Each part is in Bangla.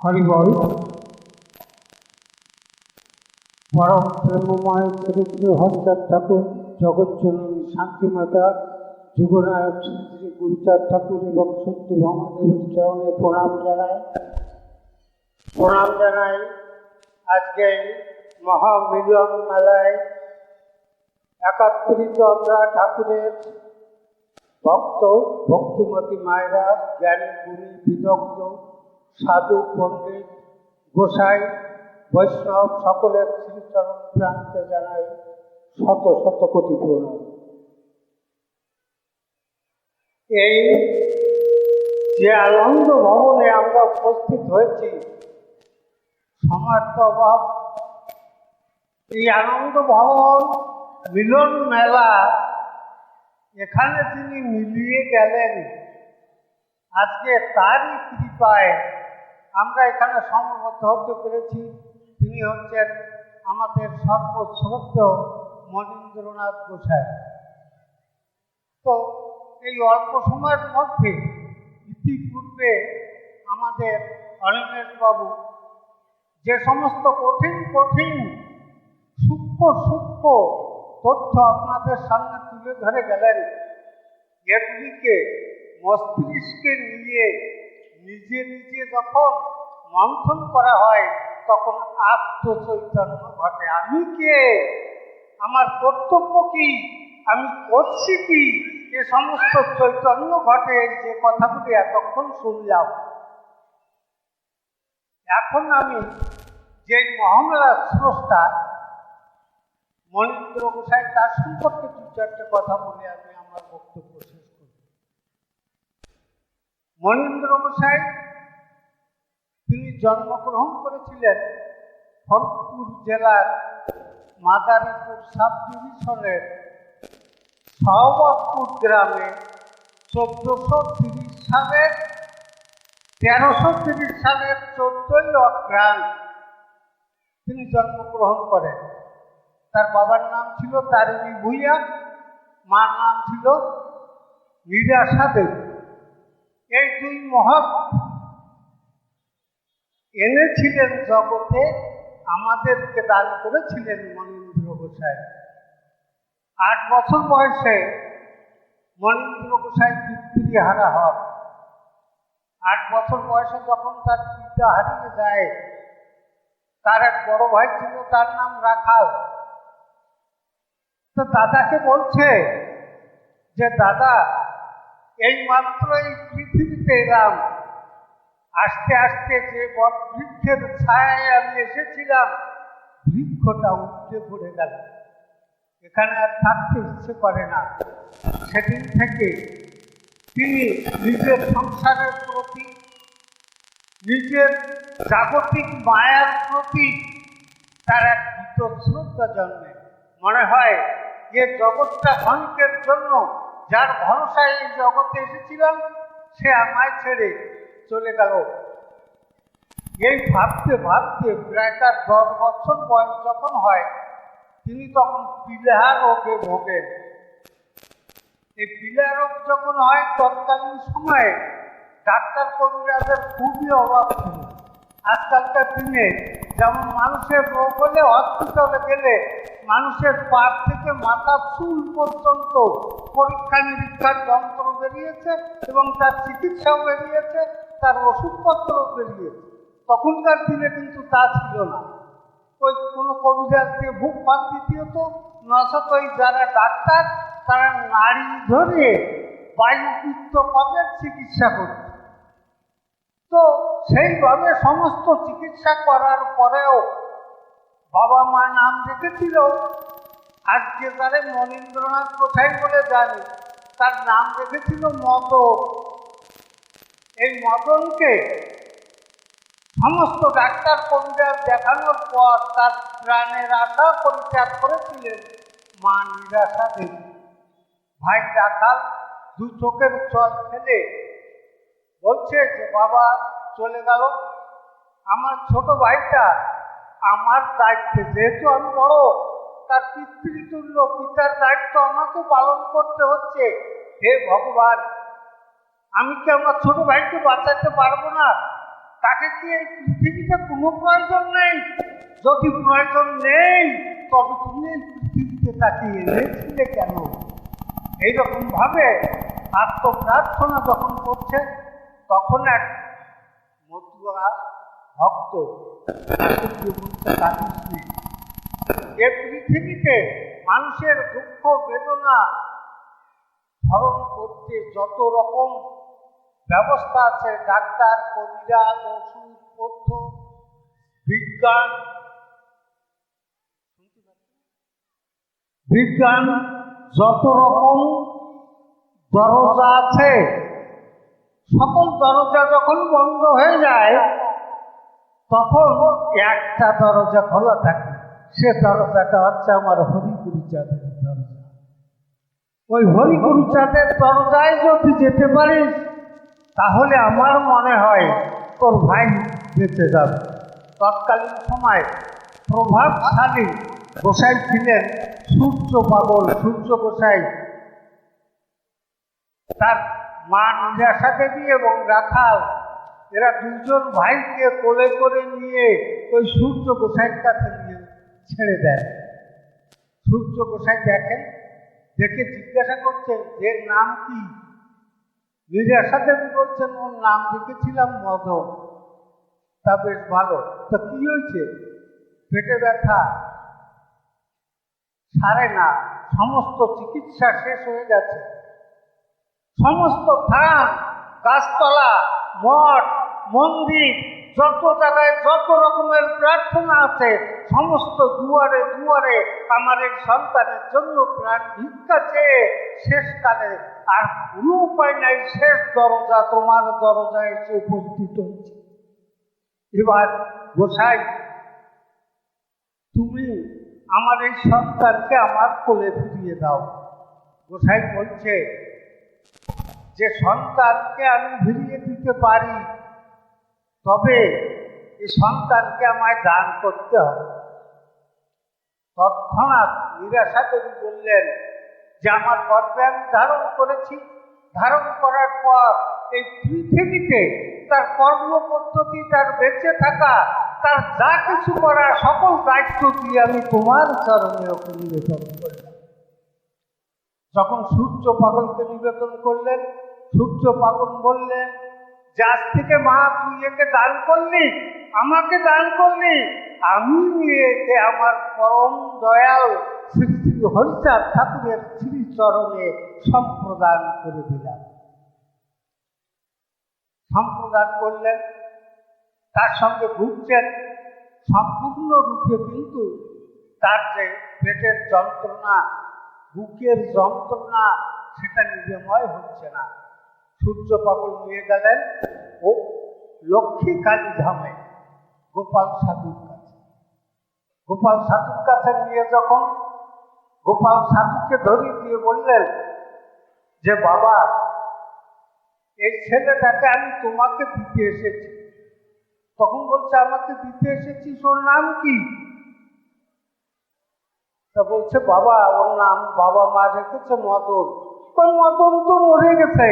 হরিবল পরম প্রেমময় চরিত্র হরিচাঁদ ঠাকুর জগৎজননী শান্তিমাতা, যুগনায়ক শ্রী গুরুচাঁদ ঠাকুর এবং সত্যি ভমাদেবের চরণে প্রণাম জানাই। প্রণাম জানাই আজকে মহামিলন মেলায় একাত্তরিত আমরা ঠাকুরের ভক্ত, ভক্তিমতী মায়েরা, জ্ঞানী, গুণী, বিদগ্ধ সাধু, পণ্ডিত, গোসাই, বৈষ্ণব সকলের শ্রীচরণ প্রান্তে জানাই শত শত কোটি প্রণাম এই যে আনন্দ ভবনে আমরা উপস্থিত হয়েছি সময়ের তো অভাব, এই আনন্দ ভবন মিলন মেলা, এখানে তিনি মিলিয়ে গেলেন, আজকে তারই কৃপায় আমরা এখানে সমবেত হতে পেরেছি। তিনি হচ্ছেন আমাদের সর্বশ্রদ্ধ মনীন্দ্রনাথ গোসাই। তো এই অল্প সময়ের মধ্যে ইতিপূর্বে আমাদের বাবু যে সমস্ত কঠিন কঠিন, সূক্ষ্ম সূক্ষ্ম তথ্য আপনাদের সামনে তুলে ধরে গেলেন, এগুলিকে মস্তিষ্কে নিয়ে নিজে নিজে যখন মন্থন করা হয়, তখন আত্মচৈতন্য ঘটে। আমি কে? আমার কর্তব্য কি? আমি করছি কি? এ সমস্ত চৈতন্য ঘটে যে কথাগুলি এতক্ষণ শুনলাম। এখন আমি যে মহামেলার স্রষ্টা মনীন্দ্র গোসাই তার সম্পর্কে দু চারটে কথা বলে আমি আমার বক্তব্য মনীন্দ্র গোসাই তিনি জন্মগ্রহণ করেছিলেন ফরিদপুর জেলার মাদারীপুর সাব ডিভিশনের সহবতপুর গ্রামে চোদ্দশো তিরিশ সালের, তেরোশো তিরিশ সালের চোদ্দই অগ্রাণ তিনি জন্মগ্রহণ করেন। তার বাবার নাম ছিল তারিণী ভূঁইয়া, মার নাম ছিল নিরাশা দেবী। এই দুই মহৎ এনেছিলেন জগতে, আমাদেরকে দান করেছিলেন মনীন্দ্র গোসাই। আট বছর বয়সে মনীন্দ্র গোসাই পিতৃহারা হন। আট বছর বয়সে যখন তার পিতা হারিয়ে যায়, তার এক বড় ভাই ছিল, তার নাম রাখাল। তো দাদাকে বলছে যে, দাদা এই মাত্র এই পৃথিবীতে এলাম। আস্তে আস্তে যে বৃক্ষের ছায়ায় আমি এসেছিলাম, বৃক্ষটা উঠতে পড়ে গেল। এখানে আর থাকতে ইচ্ছে করে না। সেদিন থেকে তিনি নিজের সংসারের প্রতি, নিজের জাগতিক মায়ার প্রতি তার এক শ্রদ্ধা জন্মে। মনে হয় যে জগৎটা ক্ষণিকের জন্য যার ভরসায় এই জগতে এসেছিলাম, সে আমায় ছেড়ে চলে গেল। এই ভাবতে ভাবতে প্রায় তার দশ বছর বয়স যখন হয়, তিনি তখন পিলেহা রোগে ভোগেন। এই পিলেহা রোগ যখন হয়, তৎকালীন সময়ে ডাক্তার কবিরাজের খুবই অভাব ছিল। আজকালকার দিনে যেমন মানুষের রোগ হলে হসপিটালে গেলে মানুষের পা থেকে মাথা চুল পর্যন্ত পরীক্ষা নিরীক্ষার যন্ত্র বেরিয়েছে এবং তার চিকিৎসাও বেরিয়েছে, তার ওষুধপত্রও বেরিয়েছে। তখনকার দিনে কিন্তু তা ছিল না। ওই কোনো কবিরাজ দিয়ে ভুক পাক দ্বিতীয়ত নশত ওই যারা ডাক্তার, তারা নাড়ি ধরে বায়ুপিত্ত কবের চিকিৎসা করত। তো সেইভাবে সমস্ত চিকিৎসা করার পরেও বাবা মা নাম রেখেছিল। আজকে তারে মনীন্দ্রনাথ কোথায় বলে জানি। তার নাম রেখেছিল মদন। এই মদনকে সমস্ত ডাক্তার কবিরাজ দেখানোর পর তার প্রাণের আশা পরিত্যাগ করেছিলেন। মা নিরাশা দেবী ভাই রাখাল দু চোখের জল ফেলে বলছে যে, বাবা চলে গেল। আমার ছোট ভাইটা আমার দায়িত্বে, যেহেতু আমি বড়, তার পিতৃতুল্য পিতার দায়িত্ব আমাকে পালন করতে হচ্ছে। হে ভগবান, আমি কি আমার ছোট ভাইকে বাঁচাতে পারব না? তাকে কি এই পৃথিবীতে কোনো প্রয়োজন নেই? যদি প্রয়োজন নেই, তবে তুমি এই পৃথিবীতে তাকে এনেছিলে কেন? এইরকম ভাবে আত্মপ্রার্থনা যখন করছে, তখন এক মতুয়া ভক্ত তাকে গিয়ে বলছে, "কাঁদিস নে। এ পৃথিবীতে মানুষের দুঃখ বেদনা ধরণ করতে যত রকম ব্যবস্থা আছে ডাক্তার কবিরাজ ওষুধ পথ্য বিজ্ঞান বিজ্ঞান যত রকম দরজা আছে সকল দরজা যখন বন্ধ হয়ে যায়, তখন একটা দরজা খোলা থাকে। সে দরজাটা হচ্ছে আমার হরিগুরু চাঁদের দরজা। ওই হরিগুরু চাঁদের দরজায় যদি যেতে পারিস, তাহলে আমার মনে হয় তোর ভাই বেঁচে যাবে। তৎকালীন সময় প্রভাবশালী গোসাই ছিলেন সূর্য পাগল। সূর্য গোসাই তার মা নিরাশা দেবী এবং রাখাল, এরা দুজন ভাইকে কোলে করে নিয়ে ওই সূর্য গোসাইয়ের কাছে নিয়ে ছেড়ে দেন সূর্য গোসাই দেখেন, দেখে জিজ্ঞাসা করছেন এর নাম কি? নিরাশা দেবী বলছেন, ওর নাম রেখেছিলাম মদন। তা বেশ ভালো। তা কি হয়েছে? পেটে ব্যথা? সারে না, সমস্ত চিকিৎসা শেষ হয়ে গেছে। সমস্ত থান গাছতলা, মঠ, মন্দির, যত জায়গায় যত রকমের প্রার্থনা আছে, সমস্ত দুয়ারে দুয়ারে আমার এই সন্তানের জন্য প্রাণ ভিক্ষা চেয়ে শেষকালে আর কোনো উপায় নাই, শেষ দরজা তোমার দরজায় এসে উপস্থিত হয়েছে। এবার গোসাই, তুমি আমার এই সন্তানকে আমার কোলে ফিরিয়ে দাও। গোসাই বলছে যে সন্তানকে আমি ফিরিয়ে দিতে পারি, তবে এই সন্তানকে আমায় দান করতে হবে। তৎক্ষণাৎ নিরাশা দেবী বললেন, যে আমার গর্বে আমি ধারণ করেছি, ধারণ করার পর এই পৃথিবীতে তার কর্ম পদ্ধতি, তার বেঁচে থাকা, তার যা কিছু করা সকল দায়িত্ব দিয়ে আমি তোমার চরণে ওকে নিবেদন করলাম। যখন সূর্য পাগলকে নিবেদন করলেন সূর্য পাগল বললেন যে থেকে মা, তুই একে দান করলি, আমাকে দান করলি, আমি একে আমার পরম দয়াল শ্রী শ্রী হরিচাঁদ ঠাকুরের শ্রী চরণে সম্প্রদান করে দিলাম। সম্প্রদান করলেন, তার সঙ্গে ভুগছেন সম্পূর্ণরূপে কিন্তু তার যে পেটের যন্ত্রণা, বুকের যন্ত্রণা, সেটা নিরাময় হচ্ছে না। সূর্য পাগল নিয়ে গেলেন ও লক্ষ্মী কালী ধামে গোপাল সাধুর কাছে। গোপাল সাধুর কাছে নিয়ে যখন গোপাল সাধুকে ধরিয়ে দিয়ে বললেন, যে বাবা, এই ছেলেটাকে আমি তোমাকে দিতে এসেছি। তখন বলছে, আমাকে দিতে এসেছিস? ওর নাম কি? তা বলছে, বাবা, ওর নাম বাবা মা রেখেছে মদন। মদন তো মরে গেছে।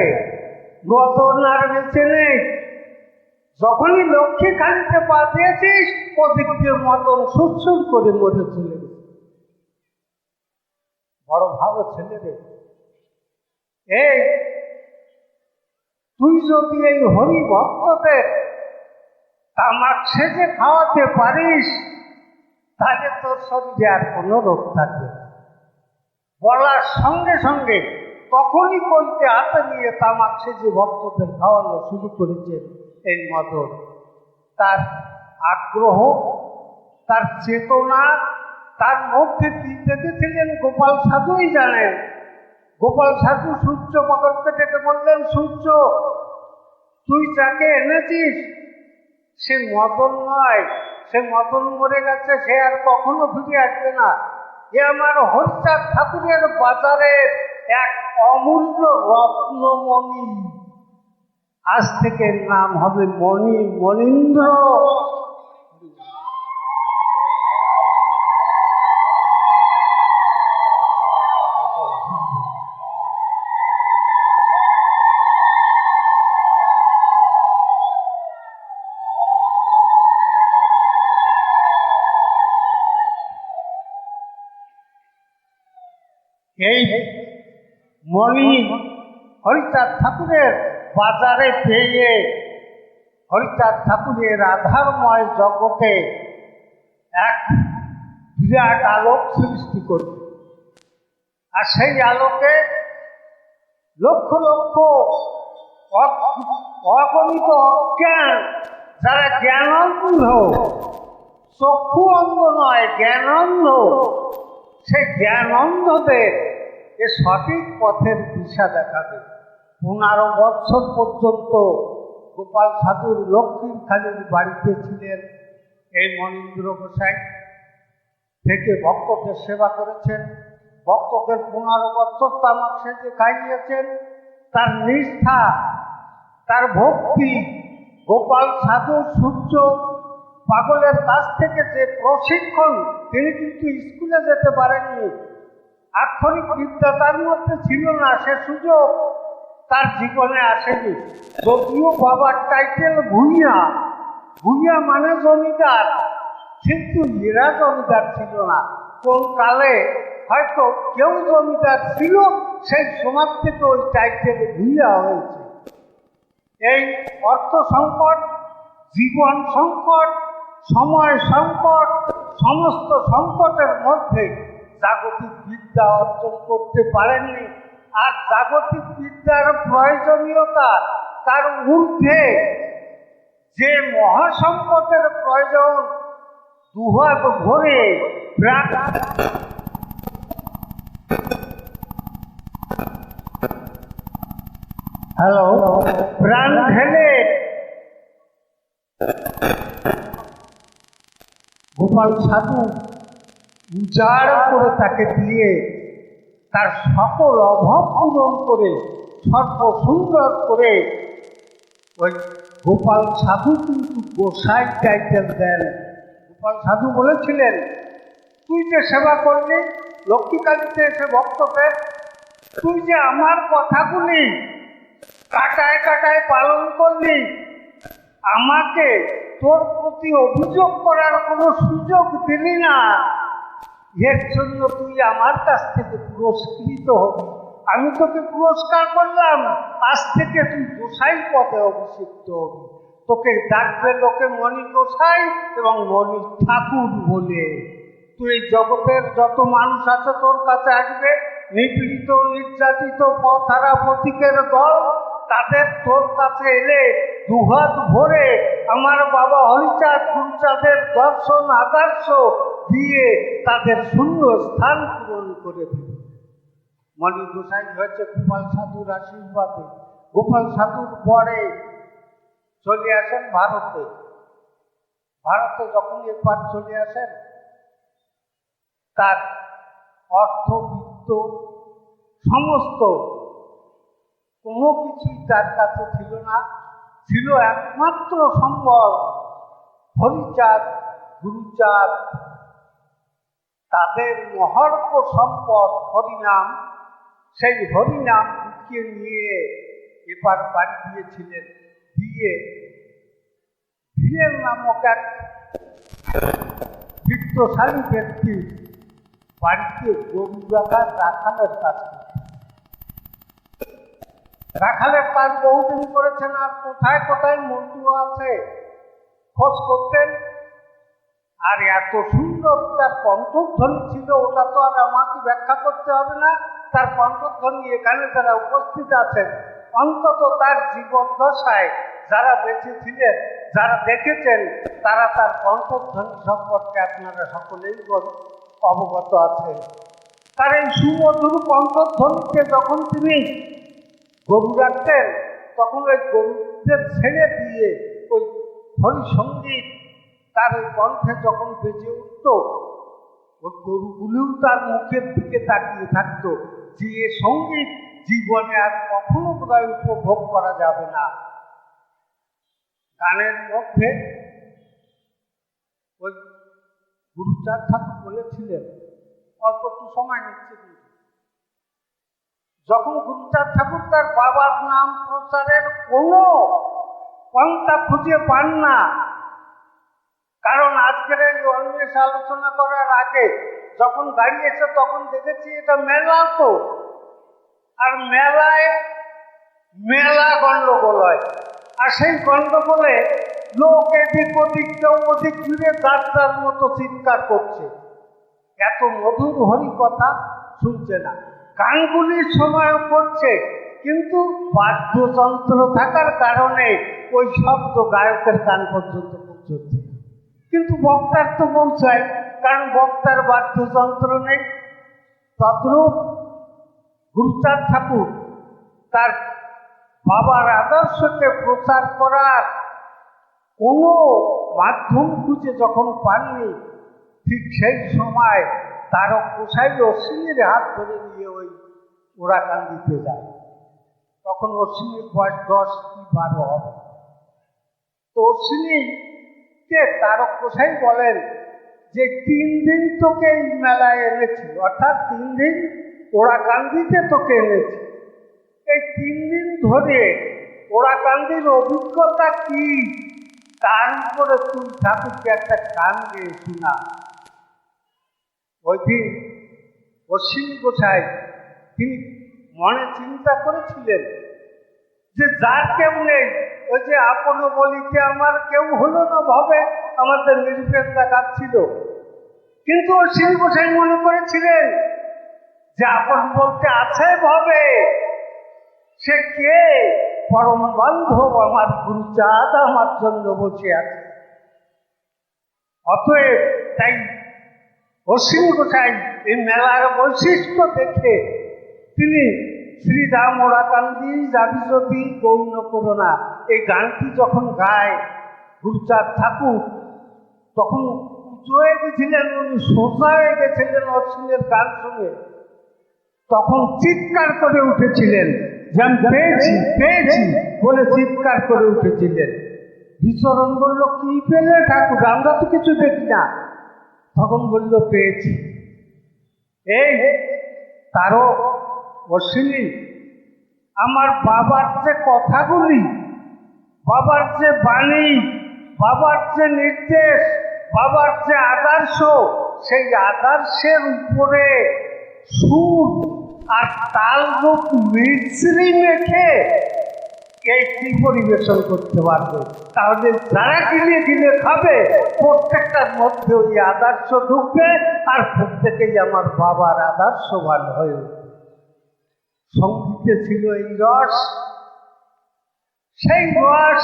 মদন আর বেঁচে নেই। যখনই লক্ষ্মী খালিতে পা দিয়েছিস দিয়ে মদন সুরসুর করে মরে চলে বড় ভালো ছেলে রে। এই তুই যদি এই হরি ভক্তদের তামাক সেজে খাওয়াতে পারিস, তাহলে তোর শরীরে আর কোনো রোগ থাকবে বলার সঙ্গে সঙ্গে তখনই কলকে হাতে নিয়ে তামাক সেজে ভক্তদের খাওয়ানো শুরু করেছেন এই মদন। তার আগ্রহ, তার চেতনা, তার মধ্যে কি দেখেছিলেন গোপাল সাধুই জানেন? গোপাল সাধু সূর্য মকরকে ডেকে বললেন, সূর্য, তুই যাকে এনেছিস? সে মদন নয়। সে মদন মরে গেছে, সে আর কখনো ফিরে আসবে না। এ আমার হরিচাঁদ ঠাকুরের বাজারের এক অমূল্য রত্নমণি। আজ থেকে নাম হবে মণি মনীন্দ্র ঠাকুরের বাজারে পেয়ে হরিচাঁদ ঠাকুরের আধারময় জগতে এক বিরাট আলোক সৃষ্টি করবে। আর সেই আলোকে লক্ষ লক্ষ অগণিত অজ্ঞান, যারা জ্ঞানন্ধ, চক্ষু অন্ধ নয়, জ্ঞানন্ধ, সেই জ্ঞানন্ধদের এ সঠিক পথের দিশা দেখাবে। পনেরো বৎসর পর্যন্ত গোপাল সাধুর লক্ষ্মীর খালির বাড়িতে ছিলেন এই মনীন্দ্র গোসাই। থেকে ভক্তদের সেবা করেছেন। ভক্তদের পনেরো বছর তামাক সেজে খাইয়েছেন, তার নিষ্ঠা, তার ভক্তি, গোপাল সাধু সূর্য পাগলের কাছ থেকে যে প্রশিক্ষণ, তিনি কিন্তু স্কুলে যেতে পারেননি। আক্ষরিক বিদ্যা তার মধ্যে ছিল না, সে সুযোগ তার জীবনে আসেনি। যদিও বাবার টাইটেল ভুইয়া ভুইয়া মানে জমিদার, কিন্তু এরা জমিদার ছিল না। কোন কালে হয়তো কেউ জমিদার ছিল, সেই সমাজ থেকে ওই টাইটেল ভুইয়া হয়েছে। এই অর্থ সংকট, জীবন সংকট, সময় সংকট, সমস্ত সংকটের মধ্যে জাগতিক বিদ্যা অর্জন করতে পারেননি। আর জাগতিক বিদ্যার প্রয়োজনীয়তা তার ঊর্ধ্বে যে মহাসম্পদের প্রয়োজন দুহাত ভরে হ্যালো প্রাণ ঢেলে। গোপাল সাধু উজাড় করে তাকে দিয়ে তার সকল অভাব পূরণ করে সর্ব সুন্দর করে ওই গোপাল সাধু কিন্তু গোসাই টাইটেল দেন। গোপাল সাধু বলেছিলেন, তুই যে সেবা করলি, লক্ষ্মীকালীতে এসে ভক্তকে, তুই যে আমার কথাগুলি কাটায় কাটায় পালন করলি, আমাকে তোর প্রতি অভিযোগ করার কোনো সুযোগ দিলি না। এর জন্য তুই আমার কাছ থেকে পুরস্কৃত হবি আমি তোকে পুরস্কার করলাম, আজ থেকে তুই গোসাই পদে অভিষিক্ত হবি। তোকে ডাকবে লোকে মণি গোসাই এবং মণি ঠাকুর বলে। তুই জগতের যত মানুষ আছে তোর কাছে আসবে, নিপীড়িত, নির্যাতিত, পথহারা, পথিকের দল। তাদের তোর কাছে এলে দুহাত ভরে আমার বাবা হরিচাঁদ গুরুচাঁদের দর্শন, আদর্শ দিয়ে তাদের শূন্য স্থান পূরণ করে দিবে মণি গোসাই হয়েছে গোপাল সাধুর আশীর্বাদে। গোপাল সাধুর পরে চলে আসেন ভারতে। ভারতে যখন এবার চলে আসেন, তার অর্থ, বিত্ত, সমস্ত কোনো কিছুই তার কাছে ছিল না। ছিল একমাত্র সম্বল, হরিচাঁদ, গুরুচাঁদ। তাদের মহর্প সম্পদ হরিনাম, সেই হরিনাম লুকিয়ে নিয়ে এবার বাড়ি দিয়েছিলেন দিয়ে ভিয়ের নামক এক বৃত্তশালী ব্যক্তি বাড়িতে গরু রাখার কাজ করতেন। রাখালের কাজ বহুদিন করেছেন, আর কোথায় কোথায় মন্টু আছে। খোঁজ করতেন। আর এত সুন্দর তার কণ্ঠধ্বনি ছিল, ওটা তো আর আমাকে ব্যাখ্যা করতে হবে না। তার কণ্ঠধ্বনি এখানে যারা উপস্থিত আছেন, অন্তত তার জীবদ্দশায় যারা বেঁচে ছিলেন যারা দেখেছেন, তারা তার কণ্ঠধ্বনি সম্পর্কে আপনারা সকলেই অবগত আছেন। তার এই সুমধুর কণ্ঠধ্বনিতে যখন তিনি গরু রাখতেন, তখন ওই গরুদের ছেড়ে দিয়ে ওই হরিসঙ্গীত তার ওই কণ্ঠে যখন বেজে উঠত, ওই গরুগুলিও তার মুখের দিকে তাকিয়ে থাকতো যে এ সংগীত জীবনে আর কখনো বোধহয় উপভোগ করা যাবে না। গানের মধ্যে ওই গুরুচাঁদ ঠাকুর বলেছিলেন, অল্প একটু সময় নিচ্ছে যখন গুরুচাঁদ ঠাকুর তার বাবার নাম প্রচারের কোনো পন্থা খুঁজে পান না, কারণ আজকের এই অন্বেষ আলোচনা করার আগে যখন দাঁড়িয়েছে তখন দেখেছি এটা মেলা তো, আর মেলায় মেলা গন্ডগোল হয় আর সেই গন্ডগোলে লোক এদিক ওদিক কেউ ওদিক জুড়ে যাত্রার মতো চিৎকার করছে। এত মধুর হরি কথা শুনছে না। গানগুলির সময় করছে, কিন্তু বাদ্যযন্ত্র থাকার কারণে ওই শব্দ গায়কের গান পর্যন্ত পৌঁছচ্ছে কিন্তু বক্তার তো পৌঁছায়, কারণ বক্তার বাদ্যযন্ত্র নেই। তদ্রূপ গুরুচাঁদ ঠাকুর তার বাবার আদর্শকে প্রচার করার কোনো মাধ্যম খুঁজে যখন পাননি, ঠিক সেই সময় তারক গোসাই অশ্বিনীর হাত ধরে নিয়ে ওই ওরাকান্দিতে যায়। তখন অশ্বিনীর বয়স দশ কি বারো হবে। তো অশ্বিনীকে তারক গোসাই বলেন যে, তিন দিন তোকে এই মেলায় এনেছি, অর্থাৎ তিন দিন ওরা ওরাকান্দিতে তোকে এনেছি। এই তিন দিন ধরে ওরাকান্দির অভিজ্ঞতা কি? তার উপরে তুই ঠাকুরকে একটা গান গেয়ে শোনা ওই দিন অশ্বিনী গোসাই তিনি মনে চিন্তা করেছিলেন যে যার কেউ নেই, ওই যে আপন বলিতে আমার কেউ হলো না ভাবে আমাদের নিরুপেদ দেখাচ্ছিল কিন্তু অশ্বিনী গোসাই মনে করেছিলেন যে আপন বলতে আছে ভাবে, সে কে? পরম বান্ধব আমার গুরুচাঁদ আমার জন্য বসে আছে। অতএব তাই অসীম গোসাই এই মেলার বৈশিষ্ট্য দেখে তিনি শ্রীরাম ওরাকান্দি যাবি যদি গৌণ করোনা এই গানটি যখন গায়, গুরুচাঁদ ঠাকুর, তখন হয়ে গেছিলেন উনি, সোজা গেছিলেন অসীমের গান শুনে। তখন চিৎকার করে উঠেছিলেন যে আমি পেয়েছি পেয়েছি, বলে চিৎকার করে উঠেছিলেন। বিচরণ বলল, কি পেলে ঠাকুর? আমরা তো কিছু দেখি না। তখন বলল, পেয়েছি। এই তারও অশ্বিনী, আমার বাবার যে কথাগুলি, বাবার যে বাণী, বাবার যে নির্দেশ, বাবার যে আদর্শ, সেই আদর্শের উপরে সুর আর তাল রূপ মিশ্রি মেখে এই কি পরিবেশন করতে পারবে? তাহলে যারা গিলে গিলে খাবে, প্রত্যেকটার মধ্যে ওই আদর্শ ঢুকবে আর প্রত্যেকেই আমার বাবার আদর্শবান হয়ে উঠবে। সঙ্গীতে ছিল এই রস। সেই রস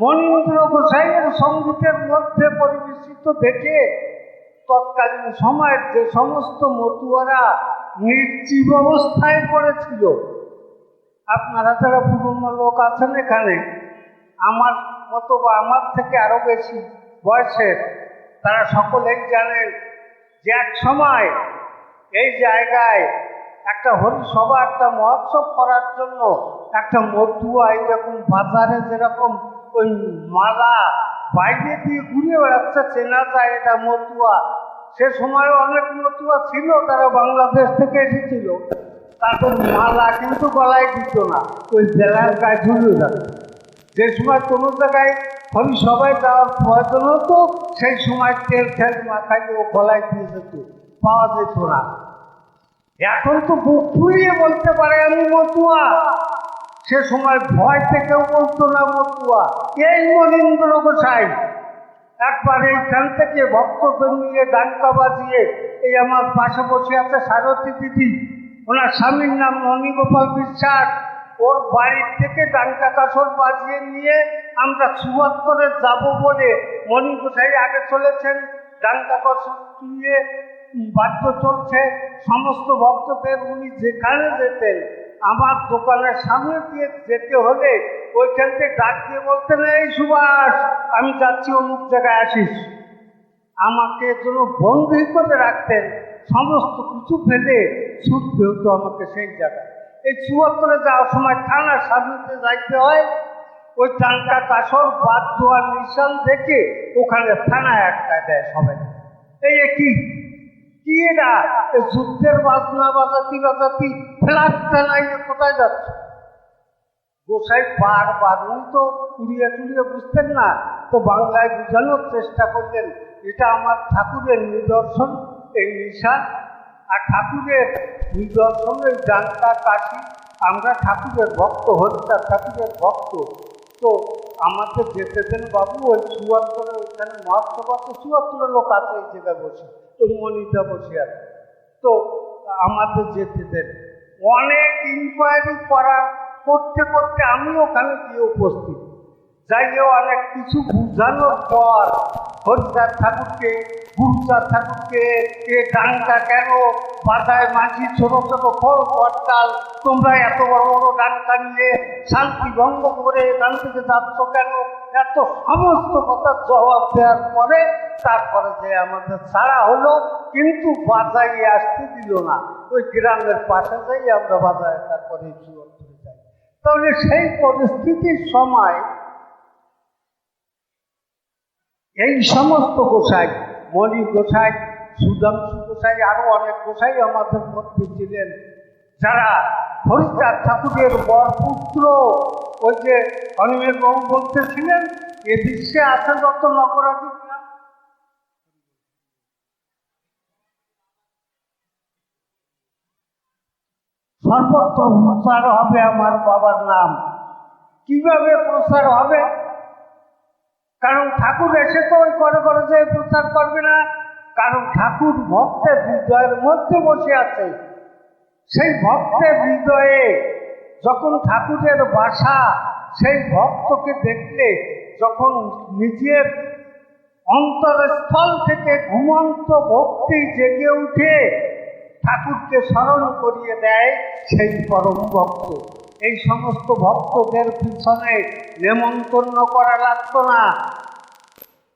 মনীন্দ্র গোসাইয়ের সঙ্গীতের মধ্যে পরিবেশিত দেখে তৎকালীন সময়ের যে সমস্ত মতুয়ারা নির্জীব অবস্থায় পড়েছিল আপনারা যারা পুরনো লোক আছেন এখানে, আমার মতো বা আমার থেকে আরও বেশি বয়সের, তারা সকলেই জানেন যে এক সময় এই জায়গায় একটা হরিসভা, একটা মহোৎসব করার জন্য একটা মতুয়া এইরকম বাজারে যেরকম ওই মালা বাইরে দিয়ে ঘুরে বেড়াচ্ছে, চেনা যায় এটা মতুয়া সে সময় অনেক মতুয়া ছিল, তারা বাংলাদেশ থেকে এসেছিল। তাদের মালা কিন্তু গলায় দিত না, ওই জেলার গায়ে ঝুলে রাখত যে সময় কোনো জায়গায় হরি সবাই যাওয়ার প্রয়োজন হতো সেই সময় তেল ঠেল মাখাই ও গলায় দিয়ে যেত পাওয়া যেত না। এখন তো বুক ফুলিয়ে বলতে পারে আমি মতুয়া। সে সময় ভয় থেকেও বলতো না মতুয়া। এই মনীন্দ্র গোসাই, একবার এইখান থেকে ভক্তদের নিয়ে ডাঙ্কা বাজিয়ে এই আমার পাশে বসে আছে সারথী দিদি। ওনার স্বামীর নাম ননীগোপাল বিশ্বাস। ওর বাড়ির থেকে ডাঙ্কা কাসর বাজিয়ে নিয়ে আমরা সুয়াদ করে যাব বলে মণি গোসাই আগে চলেছেন। ডাঙ্কা কাসর নিয়ে বাদ্য চলছে সমস্ত ভক্তদের। উনি যেখানে যেতেন, আমার দোকানের সামনে দিয়ে যেতে হলে ওইখান থেকে ডাক দিয়ে বলতেন, এই সুভাষ, আমি যাচ্ছি অমুক জায়গায়, আসিস। আমাকে যেন বন্দি করে রাখতেন। সমস্ত কিছু ফেলে ছুটতে হতো আমাকে সেই জায়গায় এই চুয়াত্তরে যাওয়ার সময় থানার সামনে যাইতে হয়, ওই টানকা কাসর বাদ দোয়ার নিশান দেখে ওখানে থানায় আটকা দেয় সবাই। এই কি? কি এটা? যুদ্ধের বাজনা বাজাতি বাজাতি ফ্ল্যাট টানাইয়ে কোথায় যাচ্ছে? গোসাই বারবার উনি তো উড়িয়ে টুড়িয়ে বুঝতেন না, তো বাংলায় বোঝানোর চেষ্টা করলেন, এটা আমার ঠাকুরের নিদর্শন, এই নিশান। আর ঠাকুরের নিদর্শন ওই ডান্তা কাশি, আমরা ঠাকুরের ভক্ত হরিদার ঠাকুরের ভক্ত। তো আমাদের যেতে দেন বাবু, ওই চুয়াত্তরে ওইখানে মহোৎসব আছে চুয়াত্তর লোক আছে এই জায়গায় বসে, ওই মনিতা বসে আছে। তো আমাদের যেতে দেন অনেক ইনকোয়ারি করা, করতে করতে আমি ওখানে গিয়ে উপস্থিত। যাইয়ে অনেক কিছু বুঝানোর পর হরিদার ঠাকুরকে গুরুচার ঠাকুরকে, এ ডাঙ্কা কেন? বাজায় মাঝি ছোট ছোট ফল হরতাল তোমরা এত বড় বড় ডাঙ্কা নিয়ে শান্তি ভঙ্গ করে এখান থেকে যাচ্ছ কেন? এত সমস্ত কথার জবাব দেওয়ার পরে তারপরে যে আমাদের ছাড়া হলো, কিন্তু বাজাইয়ে আসতে দিল না। ওই গ্রামের পাশে যাই আমরা বাজায় তারপরে যাই। তাহলে সেই পরিস্থিতির সময় এই সমস্ত গোসাই মণি গোসাই, সুধাংশু গোসাই, আরও অনেক গোসাই আমাদের মধ্যে ছিলেন। যারা হরিচাঁদ ঠাকুরের বরপুত্র ওই যে অনিমের বাবু বলতেছিলেন, এ বিশ্বে আছে যত নগরাধি সর্বত্র প্রচার হবে আমার বাবার নাম। কীভাবে প্রচার হবে? কারণ ঠাকুর এসে তো ওই করে করে যে প্রচার করবে না। কারণ ঠাকুর ভক্তের হৃদয়ের মধ্যে বসে আছে। সেই ভক্তের হৃদয়ে যখন ঠাকুরের বাসা, সেই ভক্তকে দেখলে যখন নিজের অন্তরস্থল থেকে ঘুমন্ত ভক্তি জেগে উঠে ঠাকুরকে স্মরণ করিয়ে দেয় সেই পরম ভক্ত। এই সমস্ত ভক্তদের পিছনে নেমন্তন্ন করা লাগতো না।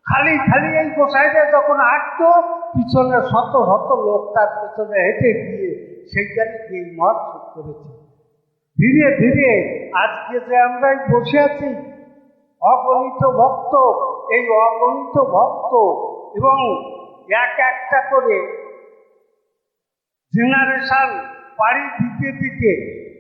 খালি খালি এই গোসাইটা যখন হাঁটতো পিছনে শত শত লোক তার পিছনে হেঁটে গিয়ে সেইখানে গিয়ে মত করেছে। ধীরে ধীরে আজকে যে আমরা এই বসে আছি, অগণিত ভক্ত, এই অগণিত ভক্ত এবং এক একটা করে জেনারেশন পাড়ি দিতে দিতে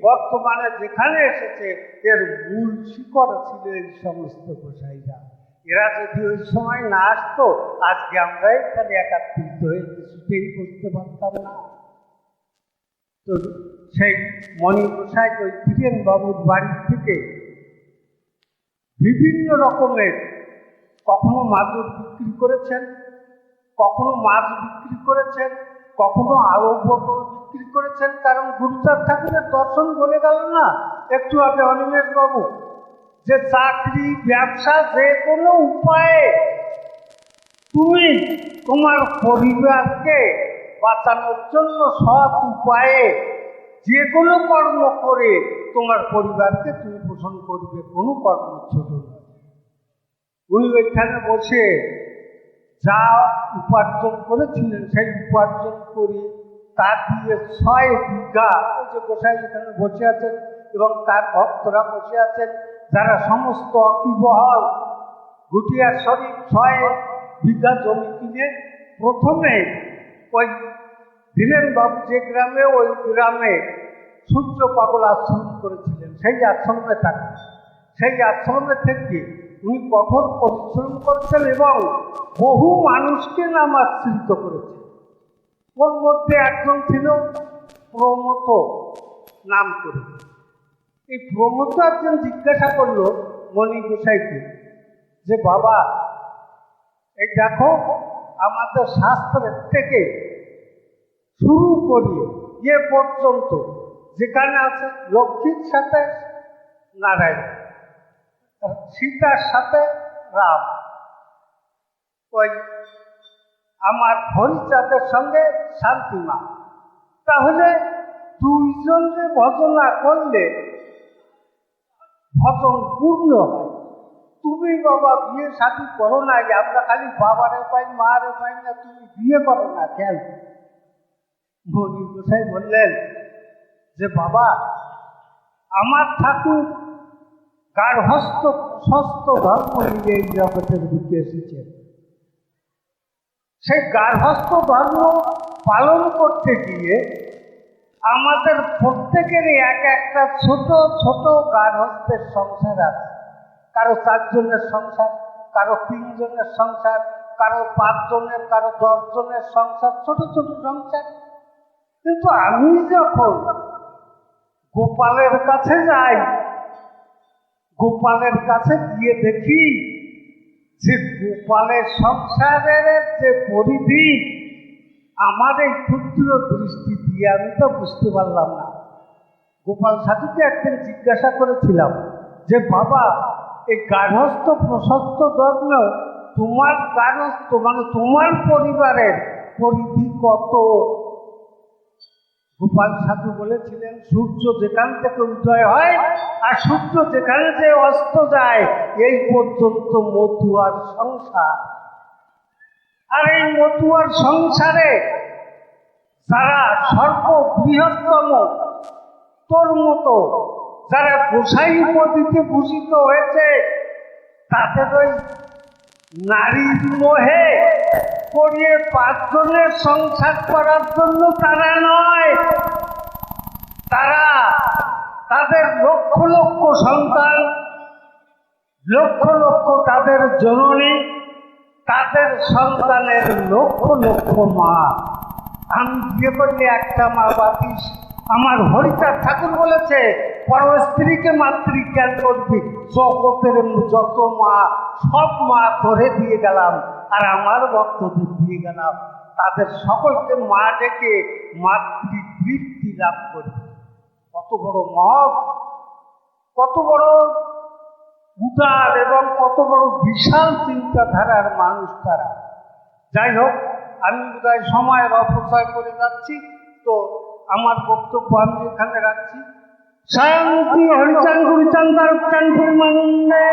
বর্তমানে যেখানে এসেছে, এর মূল শিকড় ছিল এই সমস্ত গোসাইরা। এরা যদি ওই সময় না আসতো, আজকে আমরা এখানে একাত্রিত হয়ে কিছুতেই করতে পারতাম না। তো সেই মণি গোসাই ওই বীরেন বাবুর বাড়ি থেকে বিভিন্ন রকমের, কখনো মাদুর বিক্রি করেছেন, কখনো মাছ বিক্রি করেছেন, কখনো আলো বোতল বিক্রি করেছেন? কারণ গুরুচাঁদ ঠাকুরের দর্শন বলে গেল না। একটু আগে অনিমেষ বাবু, যে চাকরি, ব্যবসা, যে কোনো উপায়ে তুমি তোমার পরিবারকে বাঁচানোর জন্য সৎ উপায়ে যে কোনো কর্ম করে তোমার পরিবারকে তুমি পোষণ করবে, কোনো কর্ম ছোট উনি ওইখানে বসে যা উপার্জন করেছিলেন, সেই উপার্জন করে তা দিয়ে ছয় বিঘা ওই যে গোসাই এখানে বসে আছেন এবং তার ভক্তরা বসে আছেন, যারা সমস্ত অকিবহল, গুটিয়ার শরীর ছয় বিঘা জমি কিনে প্রথমে ওই ধীরেন বাবু যে গ্রামে, ওই গ্রামে সূর্য পাগল আশ্রম করেছিলেন, সেই আশ্রমে থাকতেন। সেই আশ্রমে থেকে উনি কঠোর পরিশ্রম করেছেন এবং বহু মানুষকে নামাশ্রিত করেছেন। ওর মধ্যে একজন ছিল প্রমত নাম করে এই প্রমত একজন জিজ্ঞাসা করল মণি গোসাইকে যে, বাবা, এই দেখো, আমাদের শাস্ত্রের থেকে শুরু করিয়ে এ পর্যন্ত। যেখানে আছে লক্ষ্মীর সাথে নারায়ণ, সীতার সাথে রাম। ওই আমার হরিচাঁদের সঙ্গে শান্তি শান্তিমা তাহলে দুইজন যে ভজনা করলে ভজন পূর্ণ হয়। তুমি বাবা বিয়ে শাদি করো না আমরা খালি বাবারে পাই, মারে পাই না, তুমি বিয়ে করো না কেন? মনি গোসাই বললেন যে, বাবা, আমার ঠাকুর গার্হস্থ প্রশস্ত ধর্ম নিয়ে এই জগতের দিকে এসেছেন সেই গার্হস্থ ধর্ম পালন করতে গিয়ে আমাদের প্রত্যেকেরই এক একটা ছোট ছোট গার্হস্থের সংসার আছে। কারও চারজনের সংসার, কারও তিনজনের সংসার, কারও পাঁচজনের, কারও দশজনের সংসার, ছোট ছোট সংসার। কিন্তু আমি যখন গোপালের কাছে যাই, গোপালের কাছে গিয়ে দেখি যে গোপালের সংসারের যে পরিধি, আমার এই ক্ষুদ্র দৃষ্টি দিয়ে আমি তো বুঝতে পারলাম না। গোপাল সাধুকে একদিন জিজ্ঞাসা করেছিলাম যে, বাবা, এই গার্হস্থ প্রশস্ত ধর্ম তোমার গার্হস্থ মানে তোমার পরিবারের পরিধি কত? গোপাল সাধু বলেছিলেন, সূর্য যেখান থেকে উদয় হয় আর সূর্য যেখানে যে অস্ত যায়, এই পর্যন্ত মতুয়ার সংসার। আর এই মতুয়ার সংসারে যারা সর্ববৃহত্তম তোর মতো, যারা গোসাই উপাধিতে ভূষিত হয়েছে, তাদের ওই নারীর মোহে পড়িয়ে পাঁচজনের সংসার করার জন্য তারা নয়। তারা তাদের লক্ষ লক্ষ সন্তান, লক্ষ লক্ষ তাদের জননী, তাদের সন্তানের লক্ষ লক্ষ মা। আমি বিয়ে করলে একটা মা বাতিস আমার হরিচার ঠাকুর বলেছে, পর স্ত্রীকে মাতৃজ্ঞান করবি। জগতের যত মা, সব মা করে দিয়ে গেলাম। আর আমার ভক্তদের দিয়ে গেলাম তাদের সকলকে মা ডেকে মাতৃতৃপ্তি লাভ করবে কত বড় মহৎ, কত বড় উদার এবং কত বড় বিশাল চিন্তাধারার মানুষ তারা। যাই হোক, আমি বোধহয় সময়ের অপচয় করে যাচ্ছি, তো আমার বক্তব্য আমি এখানে রাখছি। শান্তি হরিচান গুরুচান্দার চান পরিমাণে